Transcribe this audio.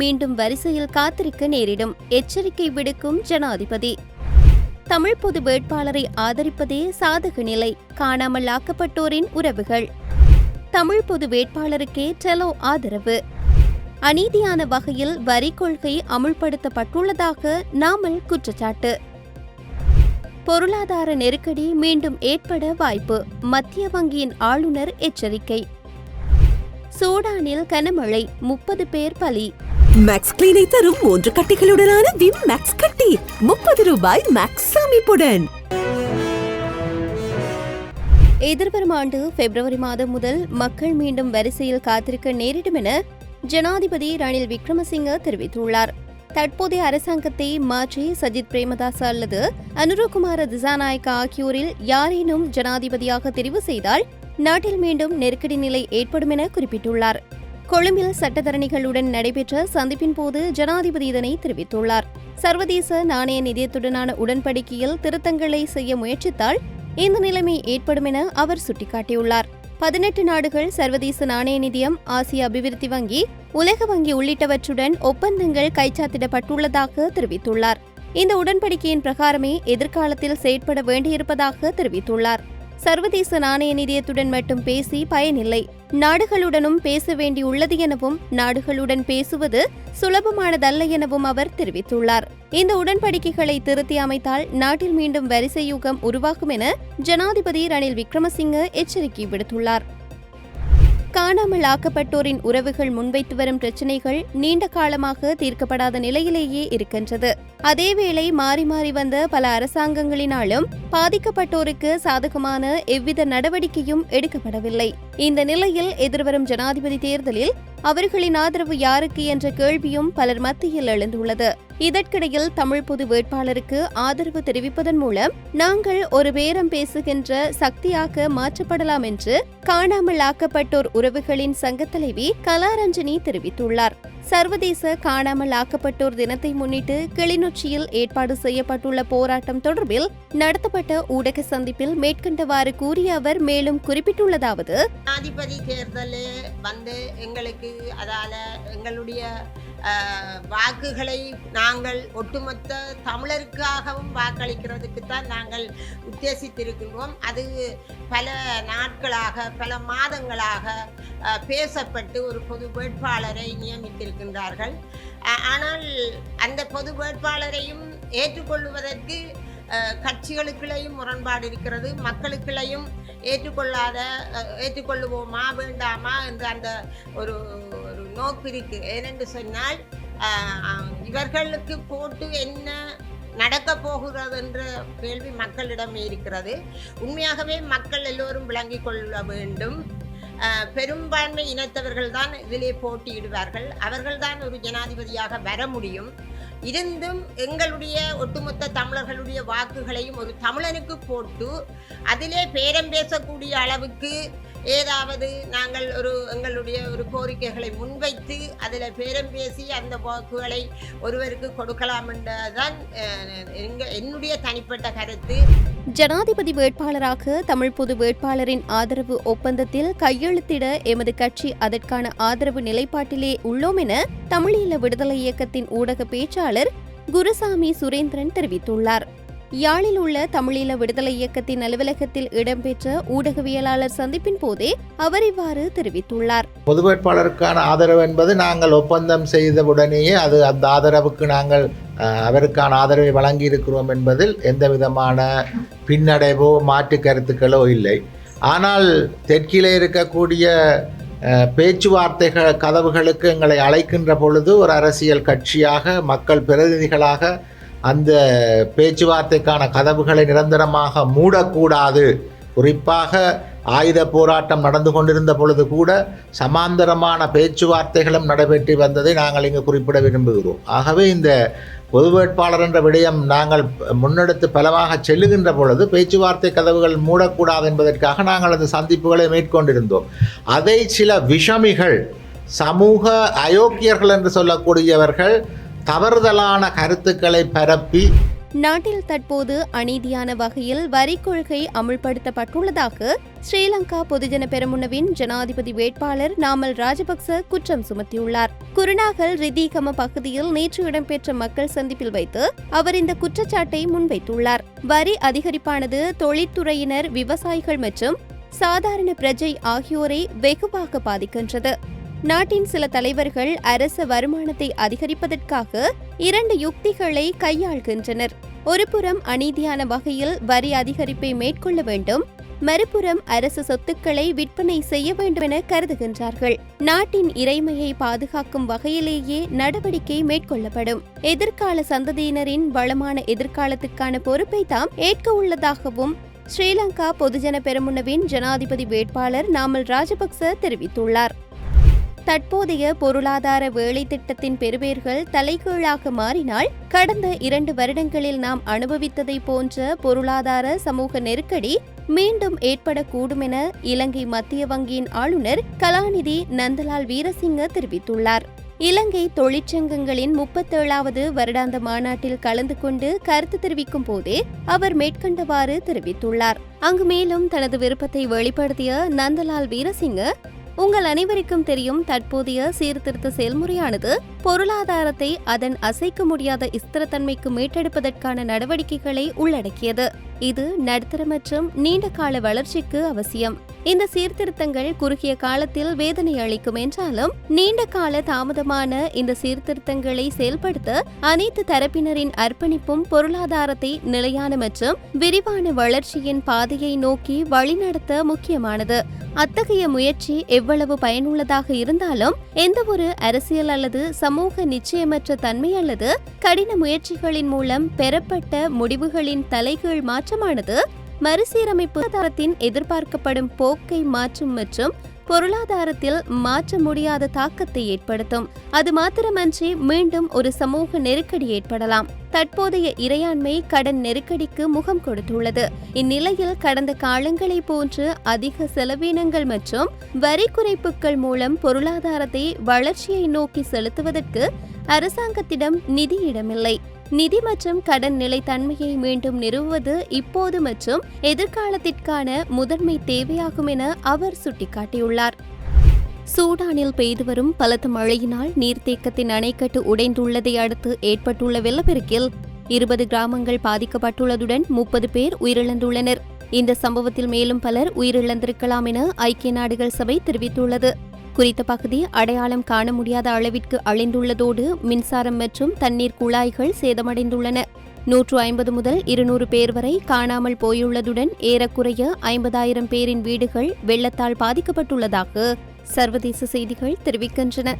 மீண்டும் வரிசையில் காத்திருக்க நேரிடும். எச்சரிக்கை விடுக்கும் ஜனாதிபதி. தமிழ் பொது வேட்பாளரை ஆதரிப்பதே சாதக நிலை. காணாமல் ஆக்கப்பட்டோரின் உறவுகள். தமிழ் பொது வேட்பாளருக்கே டெலோ ஆதரவு. அநீதியான வகையில் வரி கொள்கை அமுல்படுத்தப்பட்டுள்ளதாக நாமல் குற்றச்சாட்டு. பொருளாதார நெருக்கடி மீண்டும் ஏற்பட வாய்ப்பு. மத்திய வங்கியின் ஆளுநர் எச்சரிக்கை. சூடானில் கனமழை. முப்பது பேர் பலி. மேக்ஸ் கிளீனை தரும் மூன்று கட்டிகளுடனான விம் மேக்ஸ் கட்டி. முப்பது ரூபாய் மேக்ஸ் சாமிப்புடன். எதிர்வரும் ஆண்டு பிப்ரவரி மாதம் முதல் மக்கள் மீண்டும் வரிசையில் காத்திருக்க நேரிடும் என ஜனாதிபதி ரணில் விக்ரமசிங்க தெரிவித்துள்ளார். தற்போதைய அரசாங்கத்தை மாற்றி சஜித் பிரேமதாஸ் அல்லது அனுரகுமார திசாநாயக்கா ஆகியோரில் யாரேனும் ஜனாதிபதியாக தெரிவு செய்தால் நாட்டில் மீண்டும் நெருக்கடி நிலை ஏற்படும் என குறிப்பிட்டுள்ளார். கொழும்பில் சட்டத்தரணிகளுடன் நடைபெற்ற சந்திப்பின் போது ஜனாதிபதி இதனை தெரிவித்துள்ளார். சர்வதேச நாணய நிதியத்துடனான உடன்படிக்கையில் திருத்தங்களை செய்ய முயற்சித்தால் இந்த நிலைமை ஏற்படும் என அவர் சுட்டிக்காட்டியுள்ளார். பதினெட்டு நாடுகள் சர்வதேச நாணய நிதியம் ஆசிய அபிவிருத்தி வங்கி உலக வங்கி உள்ளிட்டவற்றுடன் ஒப்பந்தங்கள் கைச்சாத்திடப்பட்டுள்ளதாக தெரிவித்துள்ளார். இந்த உடன்படிக்கையின் பிரகாரமே எதிர்காலத்தில் செயற்பட வேண்டியிருப்பதாக தெரிவித்துள்ளார். சர்வதேச நாணய நிதியத்துடன் மட்டும் பேசி பயனில்லை. நாடுகளுடனும் பேச வேண்டியுள்ளது எனவும் நாடுகளுடன் பேசுவது சுலபமானதல்ல எனவும் அவர் தெரிவித்துள்ளார். இந்த உடன்படிக்கைகளை திருத்தி அமைத்தால் நாட்டில் மீண்டும் வரிசை யுகம் உருவாகும் என ஜனாதிபதி ரணில் விக்ரமசிங்க எச்சரிக்கை விடுத்துள்ளார். காணாமல் ஆக்கப்பட்டோரின் உறவுகள் முன்வைத்து வரும் பிரச்சினைகள் நீண்ட காலமாக தீர்க்கப்படாத நிலையிலேயே இருக்கின்றது. அதேவேளை மாறி மாறி வந்த பல அரசாங்கங்களினாலும் பாதிக்கப்பட்டோருக்கு சாதகமான எவ்வித நடவடிக்கையும் எடுக்கப்படவில்லை. இந்த நிலையில் எதிர்வரும் ஜனாதிபதி தேர்தலில் அவர்களின் ஆதரவு யாருக்கு என்ற கேள்வியும் பலர் மத்தியில் எழுந்துள்ளது. இதற்கிடையில் தமிழ் பொது வேட்பாளருக்கு ஆதரவு தெரிவிப்பதன் மூலம் நாங்கள் ஒரு பேரம் பேசுகின்ற சக்தியாக மாற்றப்படலாம் என்று காணாமல் ஆக்கப்பட்டோர் உறவுகளின் சங்கத் தலைவி கலாரஞ்சனி தெரிவித்துள்ளார். சர்வதேச காணாமல் ஆக்கப்பட்டோர் தினத்தை முன்னிட்டு கிளிநொச்சியில் ஏற்பாடு செய்யப்பட்டுள்ள போராட்டம் தொடர்பில் நடத்தப்பட்ட ஊடக சந்திப்பில் மேற்கண்டவாறு கூறிய அவர் மேலும் குறிப்பிட்டுள்ளதாவது ஜனாதிபதி தேர்தல் வந்து எங்களுக்கு அதால எங்களுடைய வாக்குகளை நாங்கள் ஒட்டுமொத்த தமிழருக்காகவும் வாக்களிக்கிறதுக்கு தான் நாங்கள் உத்தேசித்திருக்கின்றோம். அது பல நாட்களாக பல மாதங்களாக பேசப்பட்டு ஒரு பொது வேட்பாளரை நியமித்திருக்கின்றார்கள். ஆனால் அந்த பொது வேட்பாளரையும் ஏற்றுக்கொள்வதற்கு கட்சிகளுக்குள்ளேயும் முரண்பாடு இருக்கிறது. மக்களுக்குள்ளேயும் ஏற்றுக்கொள்ளாத ஏற்றுக்கொள்ளுவோமா வேண்டாமா என்று அந்த ஒரு ஒரு நோக்கு இருக்குது ஏனென்று சொன்னால் இவர்களுக்கு போட்டு என்ன நடக்க போகிறது என்ற கேள்வி மக்களிடம் இருக்கிறது. உண்மையாகவே மக்கள் எல்லோரும் விளங்கிக் கொள்ள வேண்டும். பெரும்பான்மை இனத்தவர்கள் தான் இதிலே போட்டியிடுவார்கள். அவர்கள்தான் ஒரு ஜனாதிபதியாக வர முடியும். இருந்தும் எங்களுடைய ஒட்டுமொத்த தமிழர்களுடைய வாக்குகளையும் ஒரு தமிழனுக்கு போட்டு அதிலே பேரம் பேசக்கூடிய அளவுக்கு ஏதாவது நாங்கள் ஒரு எங்களுடைய ஒரு கோரிக்கைகளை முன்வைத்து அதில் பேரம் பேசி அந்த வாக்குகளை ஒருவருக்கு கொடுக்கலாம் என்றதான் எங்க என்னுடைய தனிப்பட்ட கருத்து. ஜனாதிபதி வேட்பாளராக தமிழ் பொது வேட்பாளரின் ஆதரவு ஒப்பந்தத்தில் கையெழுத்திட எமது கட்சி அதற்கான ஆதரவு நிலைப்பாட்டிலே உள்ளோம் என தமிழீழ விடுதலை இயக்கத்தின் ஊடக பேச்சாளர் குருசாமி சுரேந்திரன் தெரிவித்துள்ளார். யாழில் உள்ள தமிழீழ விடுதலை இயக்கத்தின் அலுவலகத்தில் இடம்பெற்ற ஊடகவியலாளர் சந்திப்பின் போதே அவர் இவ்வாறு தெரிவித்துள்ளார். பொது வேட்பாளருக்கான ஆதரவு என்பது நாங்கள் ஒப்பந்தம் செய்தவுடனேயே அது அந்த ஆதரவுக்கு நாங்கள் அவருக்கான ஆதரவை வழங்கி இருக்கிறோம் என்பதில் எந்த விதமான பின்னடைவோ மாற்று கருத்துக்களோ இல்லை. ஆனால் தெற்கிலே இருக்கக்கூடிய பேச்சுவார்த்தைகள் கதவுகளுக்கு எங்களை அழைக்கின்ற பொழுது ஒரு அரசியல் கட்சியாக மக்கள் பிரதிநிதிகளாக அந்த பேச்சுவார்த்தைக்கான கதவுகளை நிரந்தரமாக மூடக்கூடாது. குறிப்பாக ஆயுத போராட்டம் நடந்து கொண்டிருந்த பொழுது கூட சமாந்தரமான பேச்சுவார்த்தைகளும் நடைபெற்று வந்ததை நாங்கள் இங்கு குறிப்பிட விரும்புகிறோம். ஆகவே இந்த பொது வேட்பாளர் என்ற விடயம் நாங்கள் முன்னெடுத்து பலமாக செல்லுகின்ற பொழுது பேச்சுவார்த்தை கதவுகள் மூடக்கூடாது என்பதற்காக நாங்கள் அந்த சந்திப்புகளை மேற்கொண்டிருந்தோம். அதை சில விஷமிகள் சமூக அயோக்கியர்கள் என்று சொல்லக்கூடியவர்கள் தவறுதலான கருத்துக்களை பரப்பி நாட்டில் தற்போது அநீதியான வகையில் வரி கொள்கை அமுல்படுத்தப்பட்டுள்ளதாக ஸ்ரீலங்கா பொதுஜன பெரமுனவின் ஜனாதிபதி வேட்பாளர் நாமல் ராஜபக்ச குற்றம் சுமத்தியுள்ளார். குருநாகல் ரிதிகம பகுதியில் நேற்று இடம்பெற்ற மக்கள் சந்திப்பில் வைத்து அவர் இந்த குற்றச்சாட்டை முன்வைத்துள்ளார். வரி அதிகரிப்பானது தொழில்துறையினர் விவசாயிகள் மற்றும் சாதாரண பிரஜை ஆகியோரை வெகுவாக பாதிக்கின்றது. நாட்டின் சில தலைவர்கள் அரச வருமானத்தை அதிகரிப்பதற்காக இரண்டு யுக்திகளை கையாள்கின்றனர். ஒருபுறம் அநீதியான வகையில் வரி அதிகரிப்பை மேற்கொள்ள வேண்டும் மறுபுறம் அரசு சொத்துக்களை விற்பனை செய்ய வேண்டும் என கருதுகின்றார்கள். நாட்டின் இறைமையை பாதுகாக்கும் வகையிலேயே நடவடிக்கை மேற்கொள்ளப்படும். எதிர்கால சந்ததியினரின் வளமான எதிர்காலத்துக்கான பொறுப்பை தாம் ஏற்க உள்ளதாகவும் ஸ்ரீலங்கா பொதுஜன பெரமுனவின் ஜனாதிபதி வேட்பாளர் நாமல் ராஜபக்ச தெரிவித்துள்ளார். தற்போதைய பொருளாதார வேலை திட்டத்தின் பெறுபேர்கள் தலைகீழாக மாறினால் கடந்த இரண்டு வருடங்களில் நாம் அனுபவித்ததை போன்ற பொருளாதார சமூக நெருக்கடி மீண்டும் ஏற்படக்கூடும் என இலங்கை மத்திய வங்கியின் ஆளுநர் கலாநிதி நந்தலால் வீரசிங்க தெரிவித்துள்ளார். இலங்கை தொழிற்சங்கங்களின் முப்பத்தேழாவது வருடாந்த மாநாட்டில் கலந்து கொண்டு கருத்து தெரிவிக்கும் போதே அவர் மேற்கண்டவாறு தெரிவித்துள்ளார். அங்கு மேலும் தனது விருப்பத்தை வெளிப்படுத்திய நந்தலால் வீரசிங்க உங்கள் அனைவருக்கும் தெரியும் தற்போதைய சீர்திருத்த செயல்முறையானது பொருளாதாரத்தை அதன் அசைக்க முடியாத ஸ்திரத்தன்மைக்கு மீட்டெடுப்பதற்கான நடவடிக்கைகளை உள்ளடக்கியது. இது நடுத்தர மற்றும் நீண்ட கால வளர்ச்சிக்கு அவசியம். இந்த சீர்திருத்தங்கள் குறுகிய காலத்தில் வேதனை அளிக்கும் என்றாலும் நீண்ட கால தாமதமான இந்த சீர்திருத்தங்களை செயல்படுத்த அனைத்து தரப்பினரின் அர்ப்பணிப்பும் பொருளாதாரத்தை நிலையான மற்றும் விரிவான வளர்ச்சியின் பாதையை நோக்கி வழிநடத்த முக்கியமானது. அத்தகைய முயற்சி எவ்வளவு பயனுள்ளதாக இருந்தாலும் எந்த ஒரு அரசியல் அல்லது சமூக நிச்சயமற்ற தன்மை அல்லது கடின முயற்சிகளின் மூலம் பெறப்பட்ட முடிவுகளின் தலைகீழ் மாற்றமானது மறுசீரமைப்பு தரத்தின் எதிர்பார்க்கப்படும் போக்கை மாற்றும் மற்றும் பொருளாதாரத்தில் மாற்ற முடியாத தாக்கத்தை ஏற்படுத்தும். அது மாத்திரமன்றி மீண்டும் ஒரு சமூக நெருக்கடி ஏற்படலாம். தற்போதைய இறையாண்மை கடன் நெருக்கடிக்கு முகம் கொடுத்துள்ளது. இந்நிலையில் கடந்த காலங்களைப் போன்று அதிக செலவினங்கள் மற்றும் வரி குறைப்புகள் மூலம் பொருளாதாரத்தை வளர்ச்சியை நோக்கி செலுத்துவதற்கு அரசாங்கத்திடம் நிதியிடமில்லை நிதி மற்றும் கடன் நிலைத்தன்மையை மீண்டும் நிறுவுவது இப்போது மற்றும் எதிர்காலத்திற்கான முதன்மை தேவையாகும் என அவர் சுட்டிக்காட்டியுள்ளார். சூடானில் பெய்து வரும் பலத்த மழையினால் நீர்த்தேக்கத்தின் அணைக்கட்டு உடைந்துள்ளதை அடுத்து ஏற்பட்டுள்ள வெள்ளப்பெருக்கில் இருபது கிராமங்கள் பாதிக்கப்பட்டுள்ளதுடன் முப்பது பேர் உயிரிழந்துள்ளனர். இந்த சம்பவத்தில் மேலும் பலர் உயிரிழந்திருக்கலாம் என ஐக்கிய நாடுகள் சபை தெரிவித்துள்ளது. குறித்த பகுதி அடையாளம் காண முடியாத அளவிற்கு அழிந்துள்ளதோடு மின்சாரம் மற்றும் தண்ணீர் குழாய்கள் சேதமடைந்துள்ளன. நூற்று ஐம்பது முதல் இருநூறு பேர் வரை காணாமல் போயுள்ளதுடன் ஏறக்குறைய ஐம்பதாயிரம் பேரின் வீடுகள் வெள்ளத்தால் பாதிக்கப்பட்டுள்ளதாக சர்வதேச செய்திகள் தெரிவிக்கின்றன.